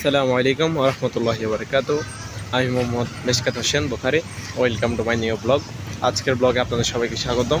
আসসালামু আলাইকুম ওরহমতুল্লাহ বরকাত আমি Mohammad Meshkat Hossain Bukhari. Welcome to my new blog. আজকের ব্লগে আপনাদের সবাইকে স্বাগতম।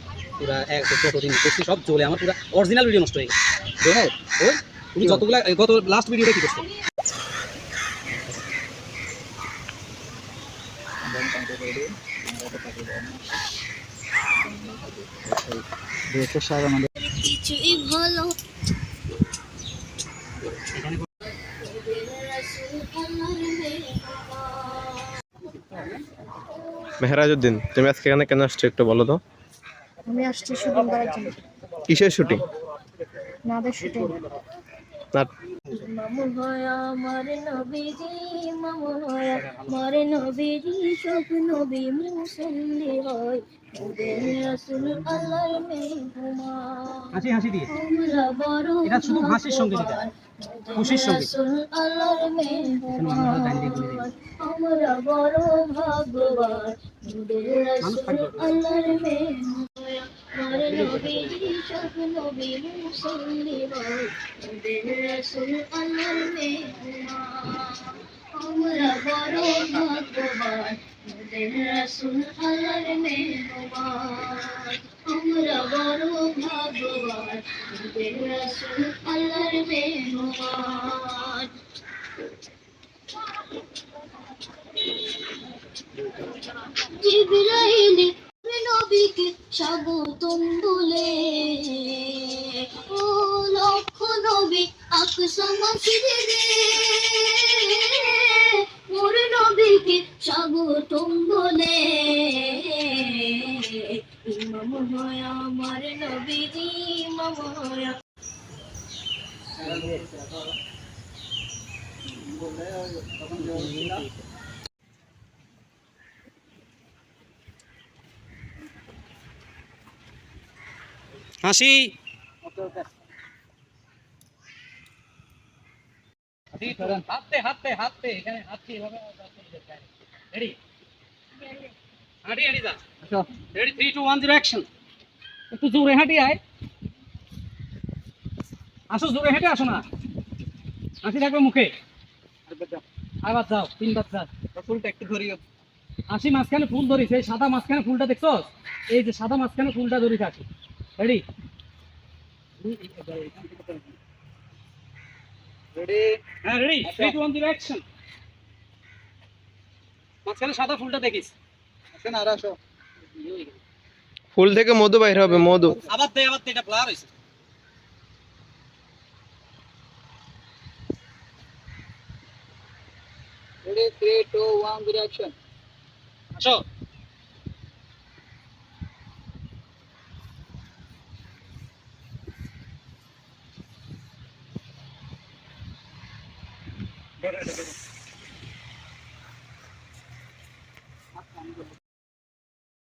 পুরা এক যতদিন করছি, সব চলে আমার পুরা অরিজিনাল ভিডিও নষ্ট হয়ে গেছে। ড্রোনের ওই তুমি যতগুলা গত লাস্ট ভিডিওটা কি করছ? তুমি আজকে এখানে কেন আসছো একটু বলো তো? আমি আসছি শুটিং করার জন্য। কিসের শুটিং? নাদের শুটিং। না মামু হয় আমার নবীজি মামু হয় আমার নবীজি সব নবী মুসল্লি হয়। ওদের রাসূল আল্লাহর হাসি হাসি দিয়ে। এটা শুধু হাসির সঙ্গে দিতে। খুশির সঙ্গে। আমরা বড় ভাগ্যবান। আমার নবীজি সব নবী মুসল্লি হয় ওদের রাসূল আল্লাহর মেহমান আমরা বড় ভাগ্যবান ওদের রাসূল আল্লাহর মেহমান আমরা বড় ভাগ্যবান জিবরাইল নবীকে স্বাগতম বলে ও লক্ষ নবী আকসাম ফিরে রে। মোর নবীকে স্বাগতম বলে ইমাম হয় আমার হাসি। হাঁটতে হাঁটতে হাঁটতে এখানে হাঁটছি এভাবে রেডি? হাঁটি হাঁটি যা ready three two one zero action একটু জোরে হাঁটি আয়। আসো জোরে হেঁটে আসো না। হাসি থাকবে মুখে। আবার যাও তিনবার যাও ফুলটা একটু ধরিও। হাসি মাঝখানে ফুল ধরিস এই সাদা মাঝখানে ফুলটা দেখছ এই যে সাদা মাঝখানে ফুলটা ধরিস আসি রেডি রেডি হ্যাঁ ready three two one zero action মাঝখানে সাদা ফুলটা দেখিস। আসেন আর আসো। ফুল থেকে মধু বাইর হবে মধু। আবার দে আবার দে এটা ব্লার হয়েছে। Ready three two one zero action আসো। Bora, bora. Uh,